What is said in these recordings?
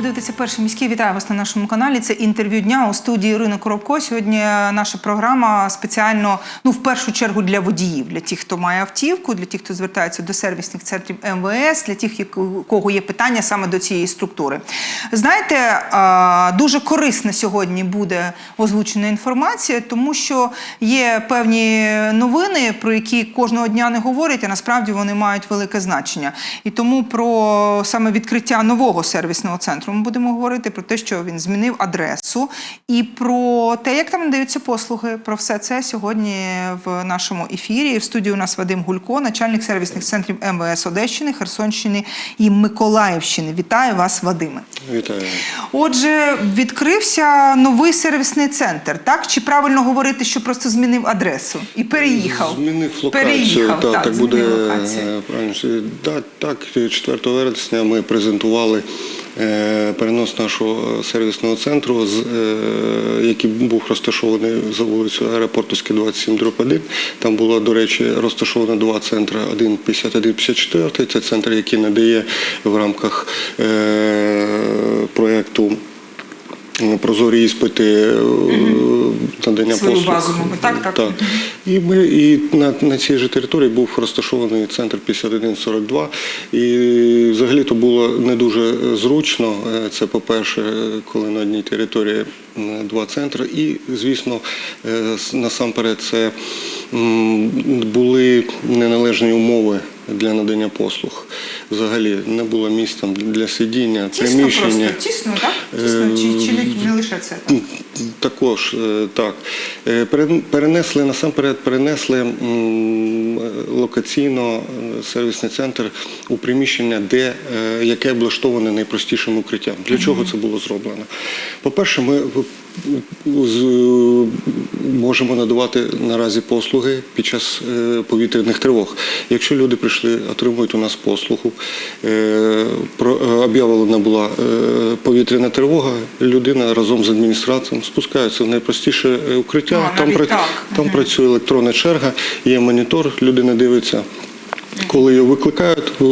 Ви дивитеся перший міський. Вітаю вас на нашому каналі. Це інтерв'ю дня у студії Ірина Коробко. Сьогодні наша програма спеціально, ну в першу чергу для водіїв, для тих, хто має автівку, для тих, хто звертається до сервісних центрів МВС, для тих, у кого є питання саме до цієї структури. Знаєте, дуже корисна сьогодні буде озвучена інформація, тому що є певні новини, про які кожного дня не говорять, а насправді вони мають велике значення. І тому про саме відкриття нового сервісного центру ми будемо говорити про те, що він змінив адресу, і про те, як там надаються послуги. Про все це сьогодні в нашому ефірі. В студії у нас Вадим Гулько, начальник сервісних центрів МВС Одещини, Херсонщини і Миколаївщини. Вітаю вас, Вадиме. Вітаю. Отже, відкрився новий сервісний центр. Так чи правильно говорити, що просто змінив адресу і переїхав? Змінив локацію. Переїхав, так, так, так буде локацію. е, правильно. Так, так, 4 вересня ми презентували перенос нашого сервісного центру, е, який був розташований за вулицею Аеропортовська, 27 дроб 1. Там було, до речі, розташовано два центри: один 51 54 Це центр, який надає в рамках е, проєкту. Прозорі іспити е, надання послуг. так, так. так. І ми і на, на цій же території був розташований центр 5142. І взагалі то було не дуже зручно. Е, Це по-перше, коли на одній території два центри. І, звісно, е, насамперед це були неналежні умови для надання послуг. Взагалі не було місць для сидіння, Тісно приміщення. просто, тісно, так? Тісно, чи, чи не, не лише це? Так? Також е, так. Е, Перенесли насамперед, перенесли локаційно е, сервісний центр у приміщення, де яке облаштоване найпростішим укриттям. Для чого це було зроблено? По-перше, ми можемо надавати наразі послуги під час повітряних тривог. Якщо люди прийшли, отримують у нас послугу, об'явлена була повітряна тривога, людина разом з адміністратором спускається в найпростіше е, укриття. А, там, навіть так. там працює електронна черга, є монітор, людина дивиться. Коли його викликають, е,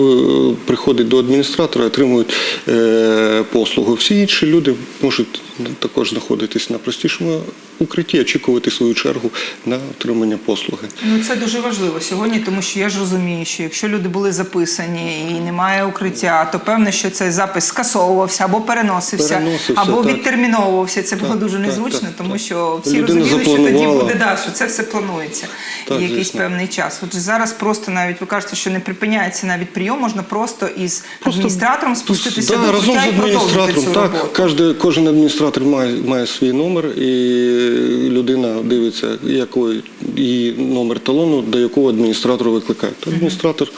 приходить до адміністратора, отримують е, послугу. Всі інші люди можуть також знаходитись на простішому укритті, очікувати свою чергу на отримання послуги. Ну це дуже важливо сьогодні, тому що я ж розумію, що якщо люди були записані і немає укриття, то певне, що цей запис скасовувався або переносився, Переносився, або так. відтерміновувався. Це було Так, дуже незручно, так, тому що всі Людина розуміли, що тоді буде да, що це все планується Так, якийсь звісно. певний час. Отже, зараз просто навіть ви кажете, що не припиняється навіть прийом, можна просто із адміністратором спуститися Да, до разом укриття з і продовжити адміністратором. Так, кожен, кожен адміністратор має, має свій номер, і людина дивиться, який її номер талону, до якого адміністратора викликають. Адміністратор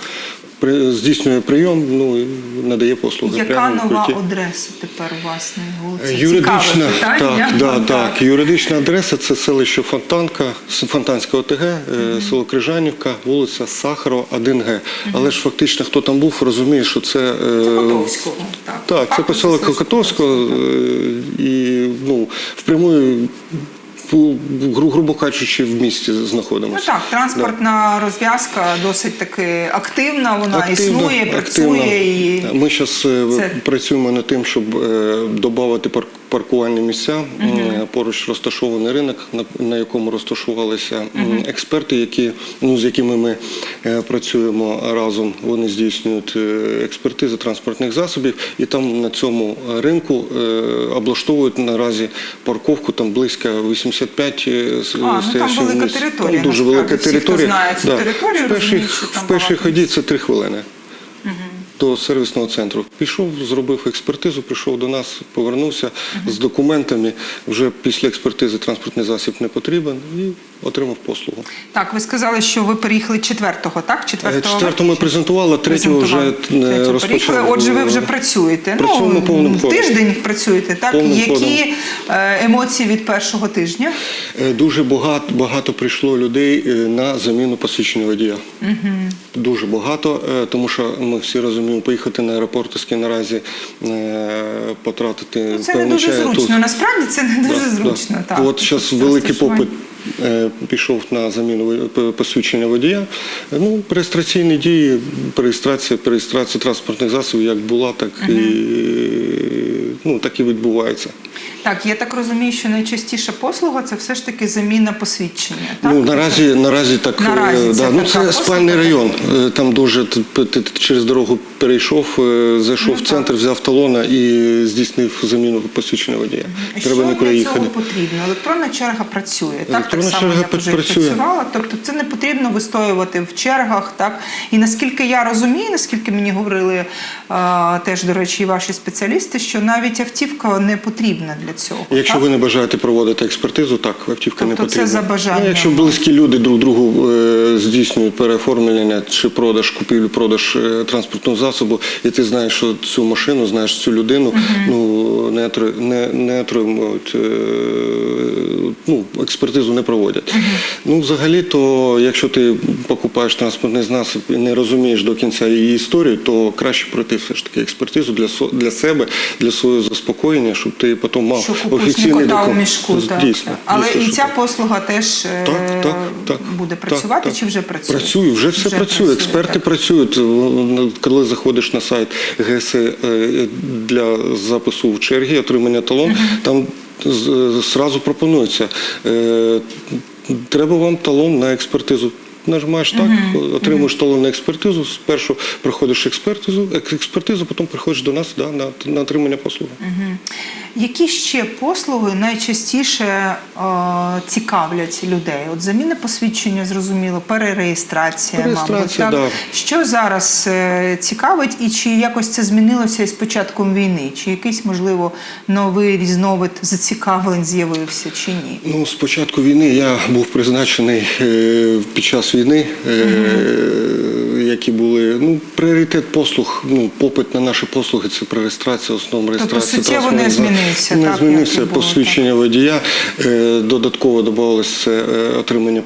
здійснює прийом, ну і надає послуги. Яка прямо нова адреса тепер у вас на? Юридична, Цікаве питання. так, да, так, юридична адреса це селище Фонтанка, Фонтанська ОТГ, е, село Крижанівка, вулиця Сахарова, 1Г. Але ж фактично, хто там був, розуміє, що це, Це Котовського. Так, так, це поселок Котовського е, і ну, впрямую, гру- грубо кажучи, в місті Ну знаходимося. так, транспортна розв'язка досить таки активна, вона активна, існує, працює і Ми зараз Це- працюємо над тим, щоб додати паркувальні місця. Поруч розташований ринок, на, якому розташувалися експерти, які, ну, з якими ми е, працюємо разом. Вони здійснюють е, експертизи транспортних засобів, і там на цьому ринку е, облаштовують наразі парковку, там близько 85 е, с- А, ну, там велика територія, Там дуже велика територія. знає цю територію, в першій, в першій ході це три хвилини до сервісного центру. Пішов, зробив експертизу, прийшов до нас, повернувся з документами. Вже після експертизи транспортний засіб не потрібен і отримав послугу. так. Ви сказали, що ви переїхали четвертого, так? Четвертого Четверту ми презентували, третього вже Презентували. е, розпочали. Отже, ви вже працюєте. Працюємо ну, повним ходом. тиждень працюєте, так? Повним Які ходом. е, емоції від першого тижня? Е, Дуже багато, багато прийшло людей е, на заміну посвідчення водія. Дуже багато, е, тому що ми всі розуміємо, поїхати на аеропортовський наразі, е, потратити Ну, це не дуже зручно. Тут- Насправді це не дуже Да, зручно. да. Так. От зараз великий попит е, пішов на заміну посвідчення водія. Ну, реєстраційні дії, реєстрація, реєстрація транспортних засобів як була, так і, ну, так і відбувається. Так, я так розумію, що найчастіша послуга це все ж таки заміна посвідчення. Так? Ну, наразі, наразі так. Наразі е, це ну, це послуга, спальний так? район. Е, Там дуже ти, через дорогу перейшов, е, зайшов Ну, в так. центр, взяв талона і здійснив заміну посвідчення водія. Треба що нікуди для їхати. цього потрібно? Електронна черга працює. Так, так само черга як вже працює. працювала. Тобто це не потрібно вистоювати в чергах. Так? І наскільки я розумію, наскільки мені говорили а, теж, до речі, і ваші спеціалісти, що навіть автівка не потрібна для цього. Якщо так? ви не бажаєте проводити експертизу, так, автівка не Тобто це за бажанням. Ну, якщо близькі люди друг другу е, здійснюють переоформлення чи продаж, купівлю-продаж е, транспортного засобу, і ти знаєш що цю машину, знаєш цю людину, ну не, не, не отримують, е, ну, експертизу не проводять. Ну, взагалі, то якщо ти покупаєш транспортний засіб і не розумієш до кінця її історію, то краще пройти все ж таки експертизу для, для себе, для свого заспокоєння, щоб ти потім мав що купуєш не офіційний кота у мішку. Так, Дійсно. Але дійсно, і ця так. послуга теж е, Так, так, так, буде працювати так. чи вже працює? Працює, вже все працює. працює, Експерти так. працюють. Коли заходиш на сайт ГСЕ е, для запису в черги, отримання талон, там зразу пропонується. е, Треба вам талон на експертизу. Нажимаєш так, отримуєш талон на експертизу. Спершу проходиш експертизу, експертизу, потім приходиш до нас да, на, на отримання послуги. Які ще послуги найчастіше е, цікавлять людей? От заміна посвідчення, зрозуміло, перереєстрація, Перереєстрація, мабуть. да. Що зараз е, цікавить, і чи якось це змінилося із початком війни? Чи якийсь, можливо, новий різновид зацікавлень з'явився, чи ні? Ну, з початку війни я був призначений е, під час війни, е, які були ну, пріоритет послуг, ну, попит на наші послуги це при реєстрації, основна реєстрація. суттєво не змінився, Не так, змінився було, посвідчення водія. Е, Додатково додавалося е, отримання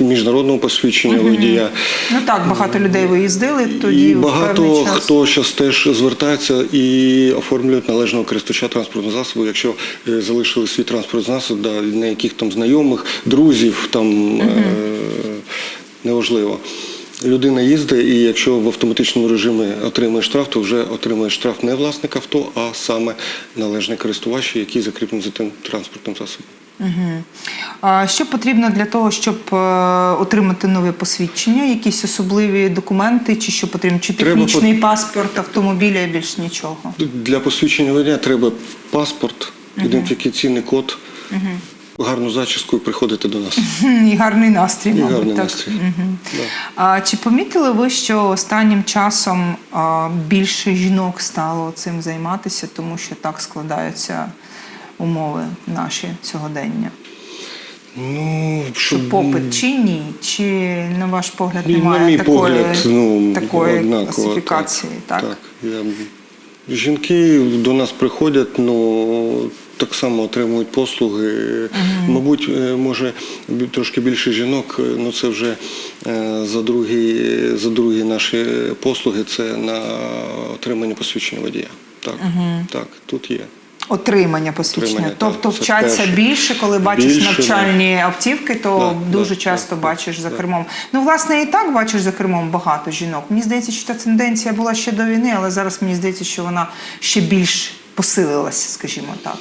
міжнародного посвідчення водія. Ну так, багато людей виїздили тоді. І багато час. хто зараз теж звертається і оформлюють належного користувача транспортного засобу, якщо е, залишили свій транспортний засіб, да, на яких там знайомих, друзів, там е, неважливо. Людина їздить, і якщо в автоматичному режимі отримує штраф, то вже отримує штраф не власник авто, а саме належний користувач, який закріплений за тим транспортним засобом. А що потрібно для того, щоб е, отримати нове посвідчення? Якісь особливі документи, чи що потрібно? Чи Треба технічний паспорт автомобіля і більш нічого? Для посвідчення водія треба паспорт, ідентифікаційний код, гарну зачіску і приходити до нас. І гарний настрій, І мабуть. гарний так. настрій. Мгм. Да. А чи помітили ви, що останнім часом а, більше жінок стало цим займатися, тому що так складаються умови наші сьогодення? Ну, Що щоб попит чи ні? Чи на ваш погляд немає на мій такої, погляд, ну, такої однаково, класифікації? Так, Так, я... Жінки до нас приходять, ну так само отримують послуги. Мабуть, е, може трошки більше жінок, е, ну це вже е, за другі, за другі наші послуги, це на отримання посвідчення водія. Так, так, тут є. Отримання посвідчення. Отримання, тобто вчаться перше. більше, коли бачиш Більше, навчальні автівки, то Да, дуже да, часто да, бачиш за да. кермом. Ну, власне, і так бачиш за кермом багато жінок. Мені здається, що ця тенденція була ще до війни, але зараз мені здається, що вона ще більш посилилася, скажімо так.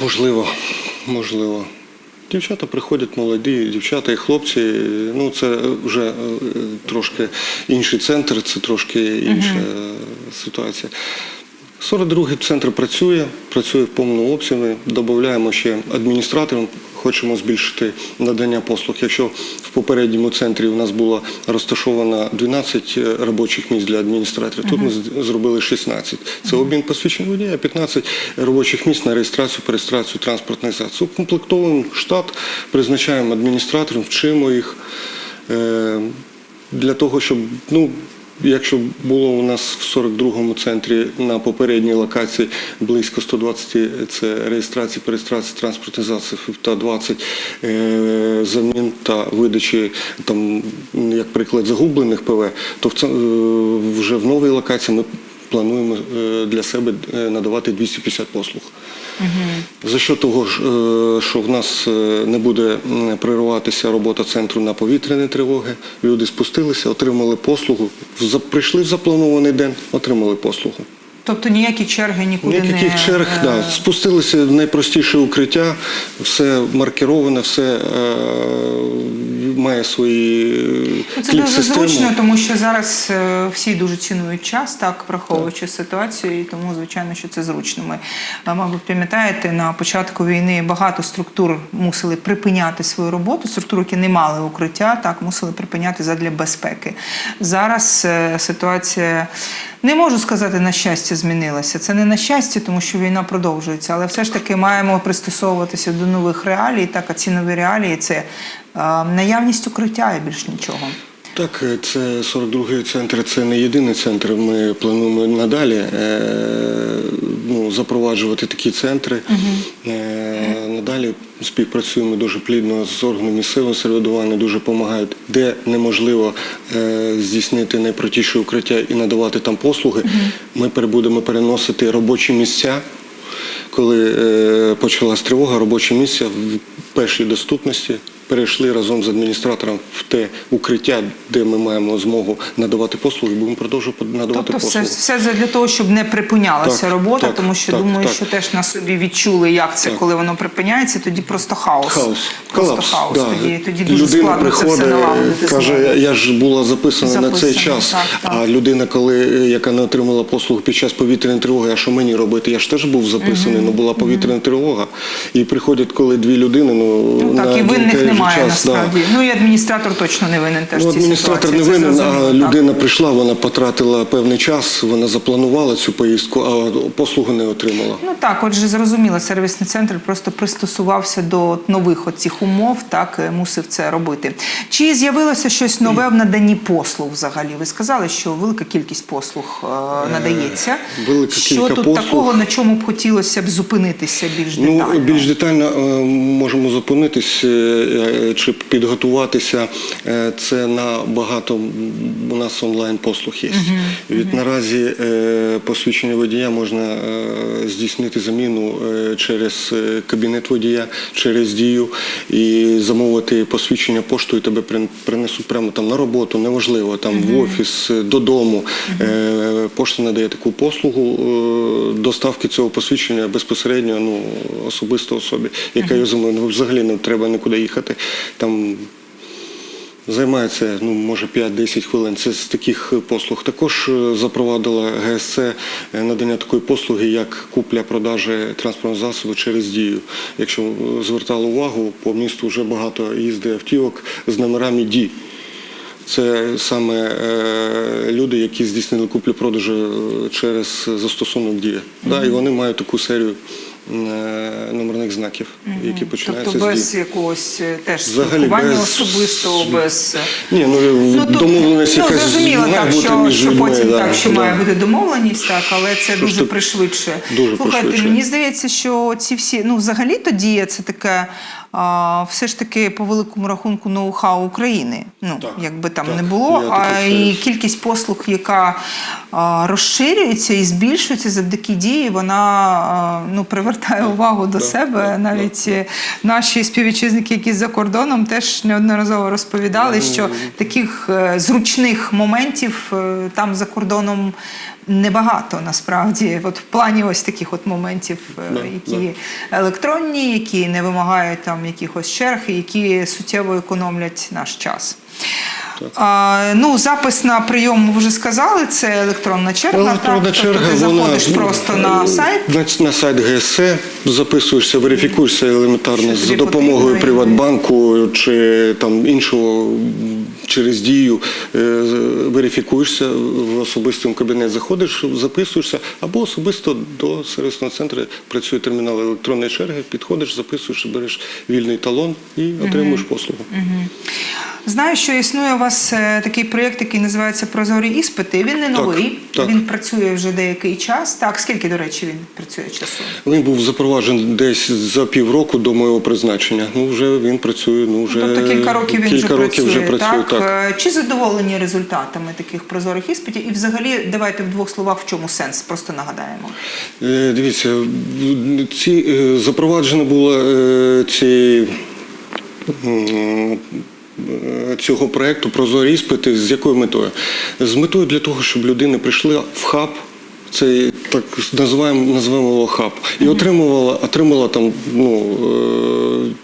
Можливо, можливо. Дівчата приходять молоді, дівчата і хлопці. Ну, це вже е, трошки інший центр, це трошки інша е, ситуація. 42-й центр працює, працює в повному обсязі. Додаємо ще адміністраторів, хочемо збільшити надання послуг. Якщо в попередньому центрі у нас було розташовано 12 робочих місць для адміністраторів, тут ми зробили 16. Це обмін посвідчень водія, 15 робочих місць на реєстрацію, перереєстрацію транспортних засобів. Укомплектовуємо штат, призначаємо адміністраторів, вчимо їх е, для того, щоб ну. Якщо було у нас в 42-му центрі на попередній локації близько 120 це реєстрації, перереєстрації транспортних засобів та 20 е, замін та видачі, там, як приклад, загублених ПВ, то е, вже в новій локації ми плануємо е, для себе надавати 250 послуг. За що того, е, що в нас е, не буде перериватися робота центру на повітряні тривоги, люди спустилися, отримали послугу, прийшли в запланований день, отримали послугу. Тобто ніякі черги нікуди Ніяких не черг, е, да. спустилися в найпростіше укриття, все маркероване, все е, має свої Ну, Це дуже зручно, тому що зараз е, всі дуже цінують час, так враховуючи ситуацію, і тому звичайно, що це зручно. Ми, е, мабуть, пам'ятаєте, на початку війни багато структур мусили припиняти свою роботу. Структури, які не мали укриття, так мусили припиняти задля безпеки. Зараз е, ситуація. Не можу сказати, на щастя змінилася. Це не на щастя, тому що війна продовжується, але все ж таки маємо пристосовуватися до нових реалій. Так, а ці нові реалії це наявність укриття і більш нічого. Так, е, це 42-й центр, це не єдиний центр. Ми плануємо надалі е, ну, запроваджувати такі центри. Е, надалі співпрацюємо дуже плідно з органами місцевого самоврядування, дуже допомагають, де неможливо здійснити найпротіше укриття і надавати там послуги. Ми будемо переносити робочі місця. Коли почалась тривога, робочі місця в першій доступності перейшли разом з адміністратором в те укриття, де ми маємо змогу надавати послуги, будемо продовжувати надавати Тобто все, послуги. все для того, щоб не припинялася Так, робота, так, тому що так, думаю, так. що теж на собі відчули, як це, Так. коли воно припиняється, тоді просто хаос. Хаос. Просто Колапс. хаос. да. Тоді, тоді дуже людина складно це все приходить, налагодити. каже, я ж була записана на цей час. так, так. А людина, коли е, яка не отримала послуг під час повітряної тривоги, а що мені робити? Я ж теж був записаний, але була повітряна тривога. І приходять, коли дві людини, ну, Ну, на і винних же немає час, да. насправді. Ну і адміністратор точно не винен теж Ну, цій адміністратор не винен, а зрозуміло, так. людина прийшла, вона потратила певний час, вона запланувала цю поїздку, а послугу не отримала. Ну так, отже, зрозуміло, сервісний центр просто пристосувався до нових цих умов, так е, мусив це робити. Чи з'явилося щось нове в наданні послуг взагалі? Ви сказали, що велика кількість послуг е, надається. велика що кілька тут послуг. такого, на чому б хотілося б зупинитися більш детально? Ну, більш детально е, можемо зупинитись е, чи підготуватися. Е, Це на багато у нас онлайн послуг є. Від наразі е, посвідчення водія можна е, здійснити заміну е, через е, кабінет водія, через дію і замовити посвідчення поштою. Тебе принесуть прямо там на роботу, неважливо, там в офіс, е, додому. Е, Пошта надає таку послугу е, доставки цього посвідчення безпосередньо ну, особисто особі, яка його замовила. Ну, взагалі не треба нікуди їхати. Там Займається, ну, може, 5-10 хвилин. Це з таких послуг. Також е, запровадила ГСЦ е, надання такої послуги, як купля-продажі транспортного засобу через дію. Якщо е, звертали увагу, по місту вже багато їздить автівок з номерами ДІ. Це саме люди, які здійснили куплю-продажі е, через застосунок дія. Да, і вони мають таку серію номерних знаків, які починаються Тобто з без якогось е, теж Взагалі спілкування без- особистого, без е, Ні, ну, тут, домовленість ну, якась зрозуміло, має так, бути що, між що людьми. потім да, так, що да. має бути домовленість, так, але це дуже пришвидшує. дуже Слухайте, пришвидшує. мені здається, що ці всі, ну взагалі то дія це таке, а, все ж таки по великому рахунку ноу-хау України. Ну, Так, якби там так, не було, а і кількість послуг, яка а, розширюється і збільшується завдяки дії, вона а, ну, привертає увагу до да, себе. да, Навіть е, наші співвітчизники, які за кордоном, теж неодноразово розповідали, що таких е, зручних моментів е, там за кордоном небагато насправді. От в плані ось таких от моментів, е, які електронні, які не вимагають там якихось черг, і які суттєво економлять наш час. А, ну, запис на прийом ми вже сказали, це електронна черга. Електронна так? черга, тобто ти вона, заходиш ну, просто на сайт. На, на сайт ГСЦ записуєшся, верифікуєшся елементарно Що за допомогою потрібно, Приватбанку чи там іншого через дію е, верифікуєшся в особистому кабінет, заходиш, записуєшся, або особисто до сервісного центру працює термінал електронної черги, підходиш, записуєш, береш вільний талон і отримуєш послугу. Знаю, що існує у вас е, такий проєкт, який називається Прозорі іспити. Він не новий, так. він працює вже деякий час. Так, скільки, до речі, він працює часу? Він був запроваджений десь за півроку до моєго призначення. Ну вже він працює. Ну вже тобто кілька років він кілька вже років працює. вже працює. Так. Е, Чи задоволені результатами таких прозорих іспитів? І взагалі, давайте в двох словах, в чому сенс, просто нагадаємо. Е, Дивіться, ці е, запроваджена була ці. Цього проєкту прозорі іспити з якою метою? З метою для того, щоб людина прийшла в хаб, цей так називаємо, називаємо його хаб, і отримувала, отримала там ну,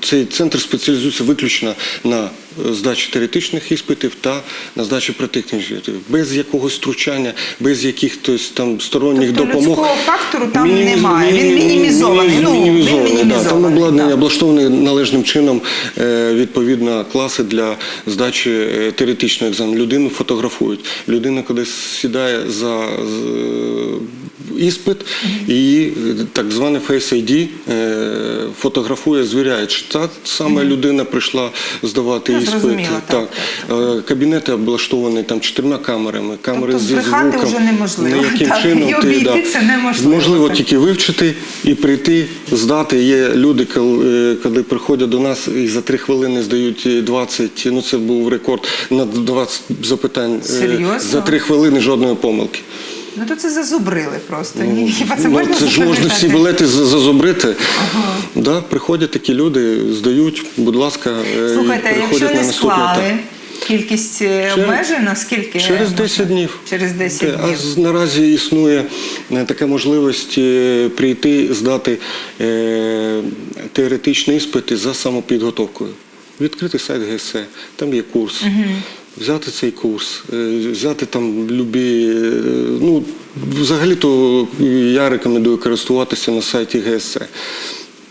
цей центр спеціалізується виключно на здачі теоретичних іспитів та на здачі практичних іспитів. Без якогось втручання, без якихось там сторонніх Тобто допомог. людського фактору там Мініміз- немає. Він мінімізований. міні- Ну, він мінімізований, да. Там обладнання так. облаштовані належним чином е, відповідно класи для здачі е, теоретичного екзамену. Людину фотографують. Людина кудись сідає за іспит і е, так зване Face ID е, фотографує, звіряє, чи та саме людина прийшла здавати іспит. зрозуміло, так, Е, Кабінети облаштовані там чотирма камерами. Камери Тобто зі збрехати звуком. вже неможливо. Ніяким Так, чином і обійти це неможливо, Можливо так. тільки вивчити і прийти, здати. Є люди, коли, е, коли приходять до нас і за три хвилини здають 20, ну це був рекорд на 20 запитань. е, Серйозно? За три хвилини жодної помилки. Ну то це зазубрили просто. Ні, хіба це Ну, можна це ж можна всі білети за- зазубрити. Да, приходять такі люди, здають, будь ласка, е, Слухайте, якщо не склали, кількість е, обмежена, скільки? Через 10 днів. Через 10 А днів. з- наразі існує е, така можливість прийти, здати е, теоретичні іспити за самопідготовкою. Відкрити сайт ГСЕ, там є курс. Взяти цей курс, е, взяти там любі. е, Ну, взагалі-то я рекомендую користуватися на сайті ГСЕ.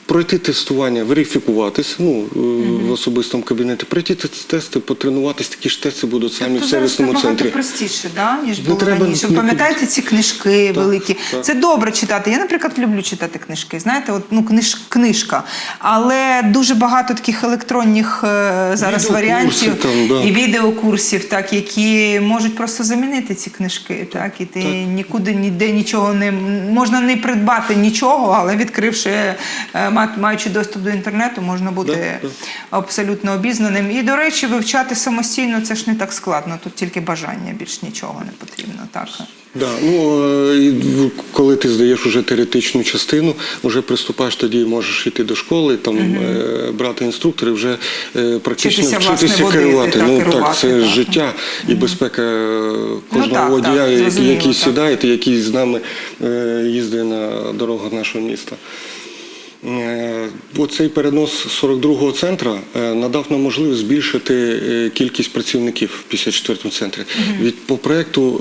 Пройти тестування, верифікуватися ну, е, в особистому кабінеті, пройти тести, потренуватися, такі ж тести будуть самі Тобто в сервісному центрі. простіше, да, ніж було треба раніше. ні- Пам'ятаєте ці книжки великі? так. Це добре читати. Я, наприклад, люблю читати книжки. Знаєте, от ну книж, книжка. Але дуже багато таких електронних е, зараз варіантів там, да. і відеокурсів, так які можуть просто замінити ці книжки. Так, і ти нікуди ніде нічого не можна не придбати нічого, але відкривши, е, маючи доступ до інтернету, можна бути Да, абсолютно обізнаним. І, до речі, вивчати самостійно це ж не так складно. Тут тільки бажання, більш нічого не потрібно. Так. Да, ну, е, коли ти здаєш уже теоретичну частину, вже приступаєш тоді, можеш йти до школи, там е, брати інструктори, вже е, практично Вчитися, вчитися, водити, керувати. так, ну керувати, так, це так. життя і безпека е, кожного водія, так, який- який так. сідає, який з нами їздить на дорогах нашого міста. Е, Оцей перенос 42-го центру е, надав нам можливість збільшити е, кількість працівників в 54-му центрі. Від по проекту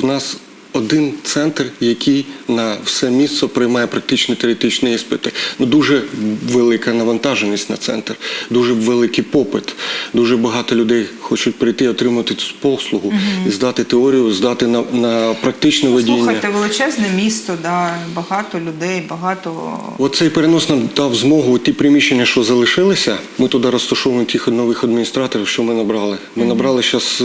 в нас один центр, який на все місце приймає практичні теоретичні іспити. Ну, дуже велика навантаженість на центр, дуже великий попит. Дуже багато людей хочуть прийти, отримати цю послугу і здати теорію, здати на, на практичне Ну, водіння. слухайте, величезне місто, да, багато людей, багато. Оцей перенос нам дав змогу ті приміщення, що залишилися. Ми туди розташовуємо тих нових адміністраторів, що ми набрали. Ми набрали зараз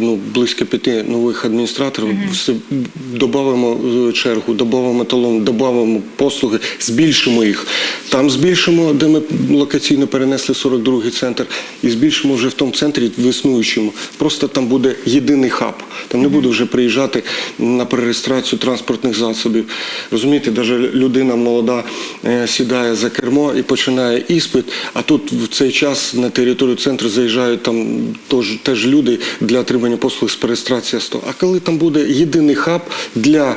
ну, близько п'яти нових адміністраторів. Все, Додаємо е, чергу, додаємо талон, додаємо послуги, збільшимо їх. Там збільшимо, де ми локаційно перенесли 42-й центр, і збільшимо вже в тому центрі в існуючому. Просто там буде єдиний хаб. Там не буде вже приїжджати на перереєстрацію транспортних засобів. Розумієте, навіть людина молода е, сідає за кермо і починає іспит, а тут в цей час на територію центру заїжджають там теж, теж люди для отримання послуг з перереєстрації авто. А коли там буде єдиний хаб для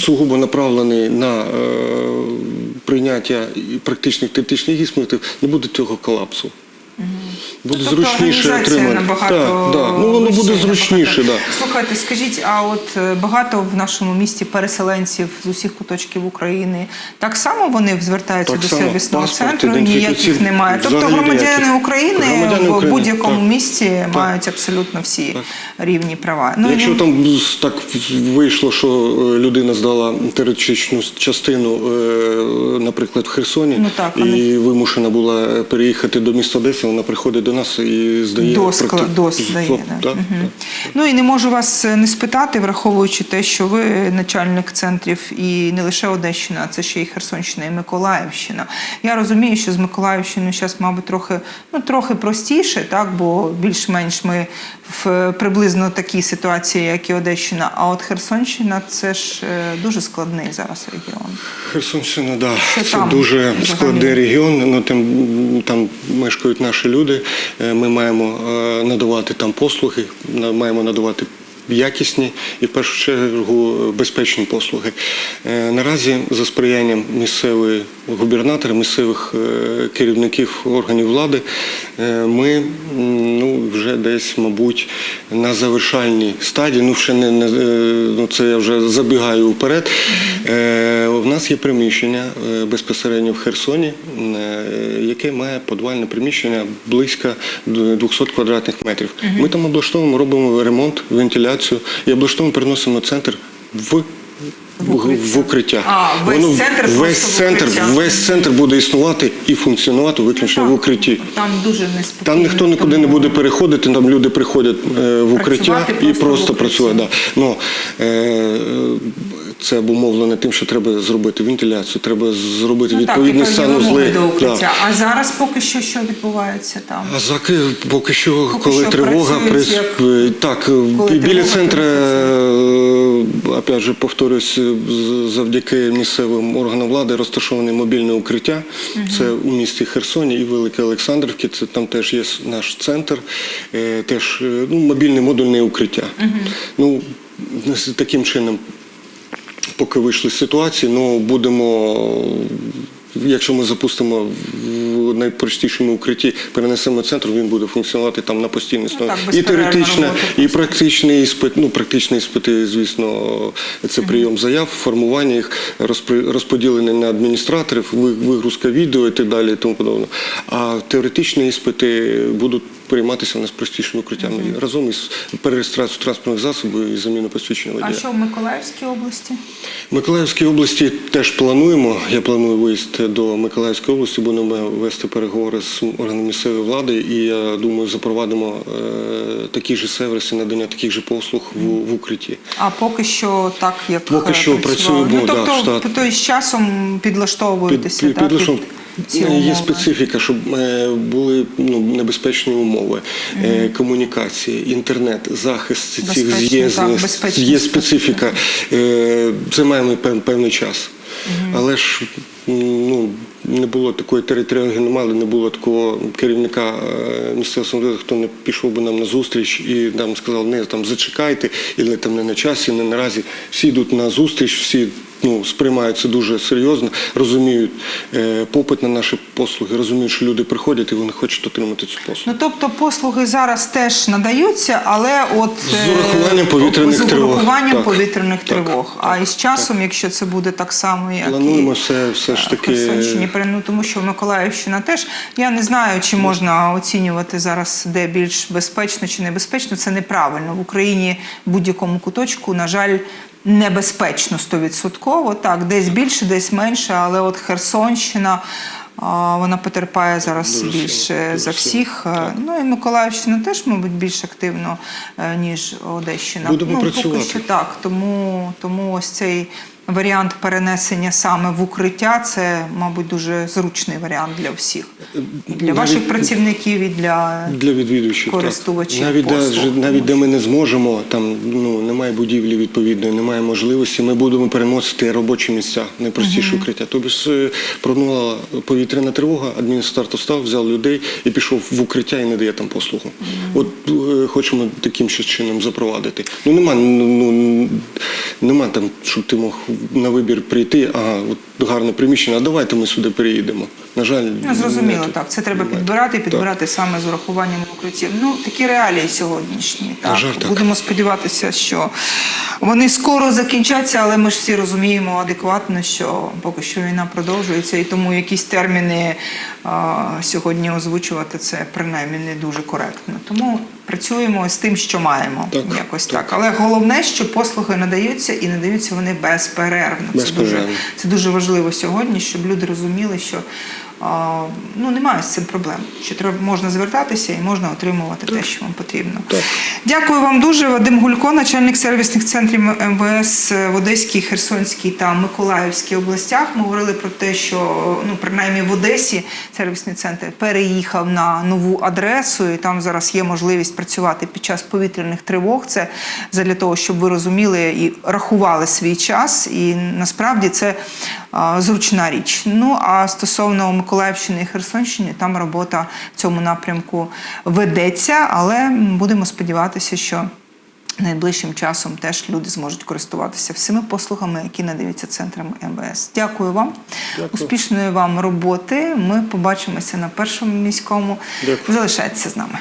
сугубо направлений на е, прийняття практичних теоретичних іспитів, не буде цього колапсу. Буде Тобто зручніше отримати. набагато Так, так. Ну воно буде зручніше. Да. Слухайте, скажіть, а от е, багато в нашому місті переселенців з усіх куточків України. Так само вони звертаються Так до само. сервісного Паспорт, центру, ніяких немає. Тобто громадяни. України Громадяни в будь-якому так. місті мають абсолютно всі рівні права. Ну, Якщо і- там так вийшло, що е, людина здала теоретичну частину, е, наприклад, в Херсоні, Ну так, і вони- вимушена була переїхати до міста Одеси, вона приходить приходить до нас і здає Дос, практи- дос з- дає. так, Да. так. Мгм. Ну і не можу вас е, не спитати, враховуючи те, що ви начальник центрів і не лише Одещина, а це ще й Херсонщина і Миколаївщина. Я розумію, що з Миколаївщиною зараз, мабуть, трохи, ну, трохи простіше, так, бо більш-менш ми в е, приблизно такій ситуації, як і Одещина. А от Херсонщина це ж е, дуже складний зараз регіон. Херсонщина, да, Це це, там, дуже складний регіон. Ну там, там мешкають наші люди. Е, Ми маємо е, надавати там послуги, маємо надавати. Якісні і в першу чергу безпечні послуги. Е, Наразі за сприянням місцевої губернатора, місцевих е, керівників органів влади, е, ми ну, вже десь, мабуть, на завершальній стадії. Ну, ще не, не ну, це я вже забігаю вперед. У нас є приміщення безпосередньо в Херсоні, яке має подвальне приміщення близько 200 квадратних метрів. Ми там облаштовуємо, робимо ремонт, вентиляцію і облаштовуємо, переносимо центр в. В укриття. А, весь Воно- центр весь центр, укриття. весь центр буде існувати і функціонувати виключно в укритті. Там дуже неспокійно. Там ніхто нікуди не буде переходити, там люди приходять е, в укриття Працювати і просто працюють. просто. Да. Ну, е, це обумовлено тим, що треба зробити вентиляцію, треба зробити Ну, є санузли. Да. А зараз поки що що відбувається там? А заки поки що, Поки коли що тривога, прес, як- так коли біля центру, опять же, повторюсь, завдяки місцевим органам влади розташоване мобільне укриття. Це у місті Херсоні і Великій Олександрівці. Це там теж є наш центр, е, теж е, ну, мобільне модульне укриття. Ну, з таким чином поки вийшли з ситуації, ну будемо. Якщо ми запустимо в найпростішому укритті, перенесемо центр, він буде функціонувати там на постійній основі. так, і теоретична, і практичний іспит. Ну, практичні іспити, звісно, це прийом заяв, формування їх, розподілення на адміністраторів, вигрузка відео і так далі, і тому подобне. А теоретичні іспити будуть прийматися у нас простішими укриттями разом із перереєстрацією транспортних засобів і заміну посвідчення водія. А що в Миколаївській області? В Миколаївській області теж плануємо. Я планую виїзд до Миколаївської області. Будемо вести переговори з органами місцевої влади, і я думаю, запровадимо е, такі ж сервіси надання таких же послуг в, в укритті. А поки що так, як Поки е, що працюємо, Ну, тобто, в штат. тобто з часом підлаштовуєтеся, так? підлишом. під ці Є специфіка, щоб е, були ну, небезпечні умови, е, комунікації, інтернет, захист цих Безпечно, з'єднань. Є специфіка. Е, Це маємо пев- певний час. Але ж ну, не було такої територіальної громади, не було такого керівника е, місцевого самоврядування, хто не пішов би нам на зустріч і нам сказав, не там зачекайте, і не там не на часі, не наразі. Всі йдуть на зустріч, всі ну, сприймають це дуже серйозно, розуміють е, попит на наші послуги, розуміють, що люди приходять і вони хочуть отримати цю послугу. Ну тобто послуги зараз теж надаються, але от З е, урахуванням повітряних з тривог. урахуванням Так, повітряних так, тривог. а так, із часом, якщо це буде так само, як Плануємо і все, все ж е, в таки. Херсонщині, ну, тому що Миколаївщина теж. Я не знаю, чи можна оцінювати зараз, де більш безпечно чи небезпечно. Це неправильно. В Україні в будь-якому куточку, на жаль, небезпечно стовідсотково. Так, десь більше, десь менше, але от Херсонщина. Вона потерпає зараз Дуже сильно, більше дуже за всіх. Сильно, Ну і Миколаївщина теж, мабуть, більш активно, е, ніж Одещина. Будемо ну, працювати. Поки що так. Тому, тому ось цей варіант перенесення саме в укриття це, мабуть, дуже зручний варіант для всіх. І для Навіть- ваших працівників, і для Для відвідувачів користувачів так. навіть, послуг. навіть де ми не зможемо, там ну немає будівлі відповідної, немає можливості. Ми будемо переносити робочі місця, найпростіше укриття. Тобто ж пронула повітряна тривога, адміністратор став, взяв людей і пішов в укриття і не дає там послугу. От е, хочемо таким чином запровадити. Ну нема ну нема там, щоб ти мог на вибір прийти. Ага, от гарне приміщення. А давайте ми сюди переїдемо. На жаль, Ну, зрозуміло, немає. так. Це треба Немає. підбирати, і Так. підбирати саме з урахуванням укриттів. Ну, такі реалії сьогоднішні. Так. жаль, так. Будемо сподіватися, що вони скоро закінчаться, але ми ж всі розуміємо адекватно, що поки що війна продовжується, і тому якісь терміни а, сьогодні озвучувати це принаймні не дуже коректно. Тому працюємо з тим, що маємо. Так, якось так. так. Але головне, що послуги надаються і надаються вони безперервно. Це дуже, це дуже важливо сьогодні, щоб люди розуміли, що ну, немає з цим проблем. Що треба можна звертатися і можна отримувати те, що вам потрібно. Так. Дякую вам дуже. Вадим Гулько, начальник сервісних центрів МВС в Одеській, Херсонській та Миколаївській областях. Ми говорили про те, що ну принаймні в Одесі сервісний центр переїхав на нову адресу, і там зараз є можливість працювати під час повітряних тривог. Це для того, щоб ви розуміли і рахували свій час. І насправді це зручна річ. Ну а стосовно Миколаївщини і Херсонщини, там робота в цьому напрямку ведеться, але будемо сподіватися, що найближчим часом теж люди зможуть користуватися всіми послугами, які надаються центрами МВС. Дякую вам, Дякую. успішної вам роботи. Ми побачимося на першому міському. Дякую. Залишайтеся з нами.